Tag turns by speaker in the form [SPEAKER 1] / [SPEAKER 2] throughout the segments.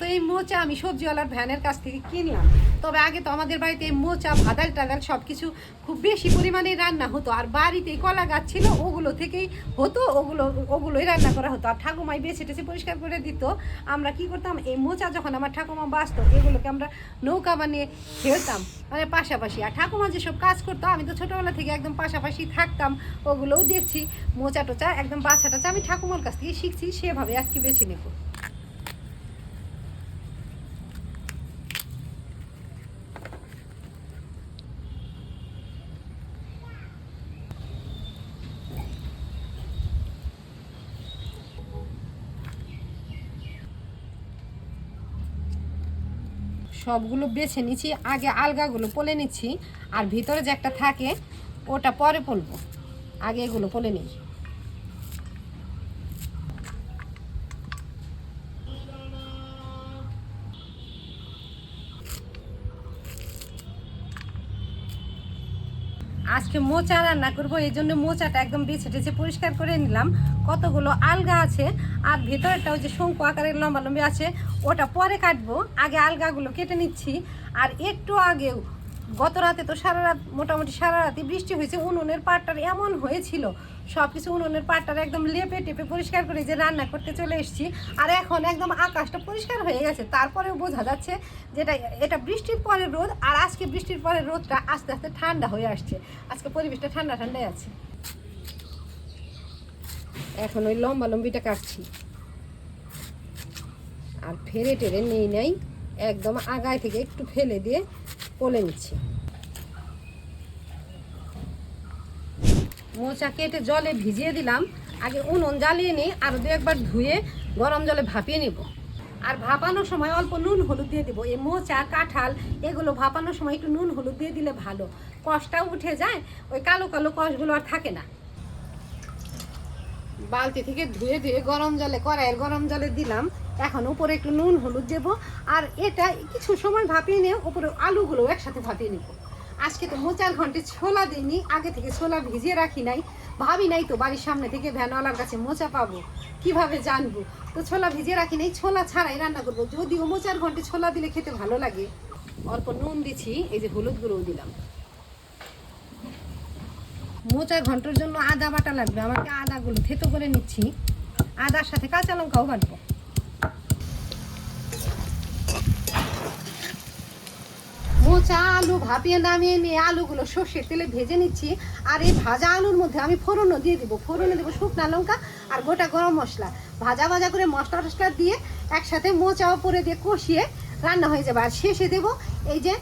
[SPEAKER 1] তো এই মোচা আমি সবজিওয়ালার ভ্যানের কাছ থেকে কিনলাম। তবে আগে তো আমাদের বাড়িতে এই মোচা, ভাদাল টাদাল সব কিছু খুব বেশি পরিমাণে রান্না হতো। আর বাড়িতে কলা গাছ ছিল, ওগুলো থেকেই হতো, ওগুলো, ওগুলোই রান্না করা হতো। আর ঠাকুমাই বেছে টেছে পরিষ্কার করে দিত। আমরা কি করতাম, এই মোচা যখন আমার ঠাকুমা বাঁচতো, এগুলোকে আমরা নৌকা বানিয়ে খেলতাম। মানে পাশাপাশি। আর ঠাকুমা যেসব কাজ করতো, আমি তো ছোটোবেলা থেকে একদম পাশাপাশি থাকতাম, ওগুলোও দেখছি। মোচা টোচা একদম বাছা টাচা আমি ঠাকুমার কাছ থেকে শিখছি, সেভাবে আর কি বেছে নেব। সবগুলো বেছে নিচ্ছি আগে আলগাগুলো পলে নিচ্ছি, আর ভিতরে যে একটা থাকে, ওটা পরে পলবো আগে এগুলো পলে নিই। আজকে মোচা রান্না করব, এই জন্য মোচাটা একদম বেছে টেছে পরিষ্কার করে নিলাম। কতগুলো আলগা আছে, আর ভেতরটাও যে শঙ্কু আকারের লম্বা লম্বি আছে, ওটা পরে কাটবো। আগে আলগাগুলো কেটে নিচ্ছি, আর একটু আগেও গত রাতে তো সারা রাত, মোটামুটি সারা রাতে বৃষ্টি হয়েছে, উনুনের পাটটার এমন হয়েছিল। সব কিছু উনুনের পাটটার একদম লেপে টেপে পরিষ্কার করে যে রান্না করতে চলে এসেছি। আর এখন একদম আকাশটা পরিষ্কার হয়ে গেছে, তারপরেও বোঝা যাচ্ছে যেটা, এটা বৃষ্টির পরে রোদ, আর আজকে বৃষ্টির পরে রোদটা আস্তে আস্তে ঠান্ডা হয়ে আসছে। আজকে পরিবেশটা ঠান্ডা ঠান্ডাই আছে। এখন ওই লম্বা লম্বিটা কাটছি। আর ফেরে টেরে নেই নাই, একদম আগায় থেকে একটু ফেলে দিয়ে পলে নিচ্ছি। মোচা কেটে জলে ভিজিয়ে দিলাম। আগে উনুন জ্বালিয়ে নিই আর দু একবার ধুয়ে গরম জলে ভাপিয়ে নেব। আর ভাপানোর সময় অল্প নুন হলুদ দিয়ে দেবো। এই মোচা, কাঁঠাল, এগুলো ভাপানোর সময় একটু নুন হলুদ দিয়ে দিলে ভালো। কষটাও উঠে যায়, ওই কালো কালো কষগুলো আর থাকে না। বালতি থেকে ধুয়ে ধুয়ে গরম জলে, কড়াইয়ের গরম জলে দিলাম। এখন উপরে একটু নুন, হলুদ দেবো। আর এটা কিছু সময় ভাপিয়ে নিয়ে উপরে আলুগুলো একসাথে ভাপিয়ে নেব। আজকে তো মোচার ঘন্টে ছোলা দিইনি, আগে থেকে ছোলা ভিজিয়ে রাখি নাই। ভাবি নাই তো বাড়ির সামনে থেকে ভ্যানওয়ালার কাছে মোচা পাবো। কীভাবে জানব? তো ছোলা ভিজিয়ে রাখি নাই, ছোলা ছাড়াই রান্না করব। যদিও মোচার ঘন্টে ছোলা দিলে খেতে ভালো লাগে। অল্প নুন দিচ্ছি এই যে হলুদ গুঁড়োও দিলাম। মোচার ঘণ্টার জন্য আদা বাটা লাগবে। আমাকে আদাগুলো থেতো করে নিচ্ছি। আদার সাথে কাঁচা লঙ্কাও বাটবো। মোচা, আলু ভাপিয়ে নামিয়ে নিয়ে আলুগুলো সর্ষের তেলে ভেজে নিচ্ছি। আর এই ভাজা আলুর মধ্যে আমি ফোড়নও দিয়ে দিব। ফোড়নে দেবো শুকনা লঙ্কা আর গোটা গরম মশলা। ভাজা ভাজা করে মশলা টশলা দিয়ে একসাথে মোচা উপরে দিয়ে কষিয়ে রান্না হয়ে যাবে। আর শেষে দেবো এই যে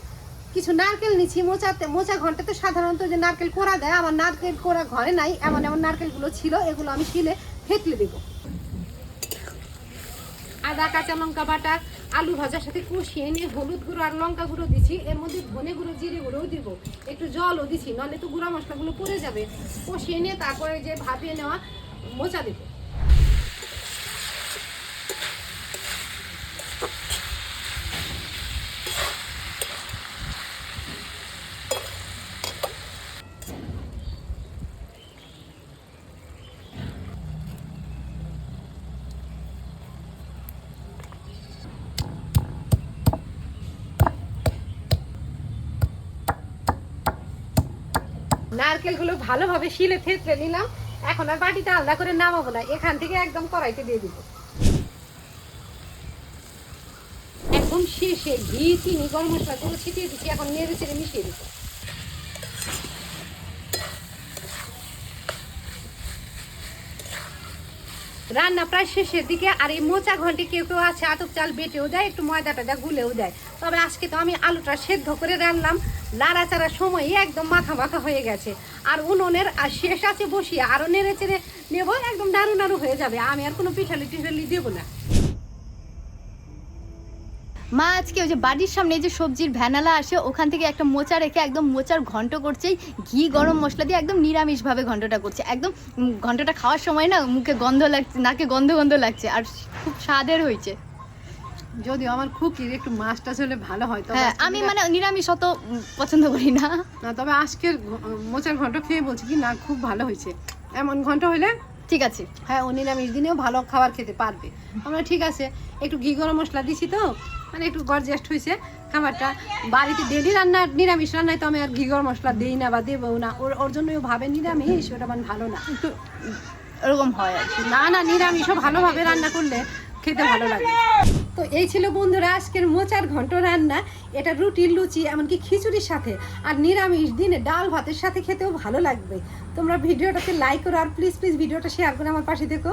[SPEAKER 1] কিছু নারকেল নিচ্ছি মোচাতে মোচা ঘন্টাতে সাধারণত যে নারকেল কোড়া দেয়, আমার নারকেল কোড়া ঘরে নাই, এমন এমন নারকেলগুলো ছিল, এগুলো আমি শিলে থেতলে দেবো। আদা, কাঁচা লঙ্কা বাটা, আলু ভাজার সাথে কষিয়ে নিয়ে হলুদ গুঁড়ো আর লঙ্কা গুঁড়ো দিচ্ছি এর মধ্যে ধনে গুঁড়ো, জিরে গুঁড়োও দিব। একটু জলও দিচ্ছি নাহলে তো গুঁড়া মশলাগুলো পড়ে যাবে। কষিয়ে নিয়ে তারপরে যে ভাপিয়ে নেওয়া মোচা দেবো। নারকেলগুলো ভালোভাবে শিলে থেতলে নিলাম। এখন আর বাটিতে আলাদা করে নামাবো না, এখান থেকে একদম কড়াইতে দিয়ে দিব। একদম শেষে ঘি, চিনি, গরম মশলা করে ছিটিয়ে দিচ্ছি, এখন নেড়ে চেড়ে মিশিয়ে দিব রান্না প্রায় শেষের দিকে আর এই মোচা ঘন্টি কেউ কেউ আছে, আতপ চাল বেটেও দেয়, একটু ময়দা দেয়, গুলেও দেয়। তবে আজকে তো আমি আলুটা সেদ্ধ করে রান্নাম লাড়াচাড়া সময় একদম মাথা মাথা হয়ে গেছে। আর উনুনের আর শেষ আছে বসিয়ে আরও নেড়ে চেড়ে নেব, একদম নাড়ু নাড়ু হয়ে যাবে। আমি আর কোনো পিঠালি টিঠালি দেবো না।
[SPEAKER 2] মা আজকে ওই যে বাড়ির সামনে যে সবজির ভ্যানালা আসে ওখান থেকে একটা মোচা রেখে একদম মোচার ঘন্ট করছে ঘি গরম মশলা দিয়ে একদম নিরামিষভাবে ঘন্টটা করছে। একদম ঘন্টটা খাওয়ার সময় না মুখে গন্ধ লাগছে নাকে গন্ধ গন্ধ লাগছে আর খুব স্বাদের হয়েছে।
[SPEAKER 1] যদিও আমার খুব একটু মাছ টাছ হলে ভালো হয় তবে
[SPEAKER 2] হ্যাঁ আমি মানে নিরামিষ অত পছন্দ করি না।
[SPEAKER 1] না তবে আজকের মোচার ঘন্ট খেয়ে বলছি কি না খুব ভালো হয়েছে। এমন ঘন্ট হলে
[SPEAKER 2] ঠিক আছে।
[SPEAKER 1] হ্যাঁ ও নিরামিষ দিনেও ভালো খাবার খেতে পারবে। আমরা ঠিক আছে একটু ঘি গরম মশলা দিছি তো মানে একটু গরজেস্ট হয়েছে খাবারটা। বাড়িতে ডেলি রান্না নিরামিষ রান্নায় তো আমি আর ঘি গরম মশলা দিই না বা দেবো না। ওর ওর জন্যই ও ভাবে নিরামিষ ওটা মানে ভালো না।
[SPEAKER 2] একটু ওরকম হয় আর কি।
[SPEAKER 1] না না নিরামিষও ভালোভাবে রান্না করলে খেতে ভালো লাগে। তো এই ছিল বন্ধুরা আজকের মোচার ঘন্ট রান্না। এটা রুটি, লুচি, এমনকি খিচুড়ির সাথে আর নিরামিষ দিনে ডাল ভাতের সাথে খেতেও ভালো লাগবে। তোমরা ভিডিওটাকে লাইক করো আর প্লিজ প্লিজ ভিডিওটা শেয়ার করে আমার পাশে দেখো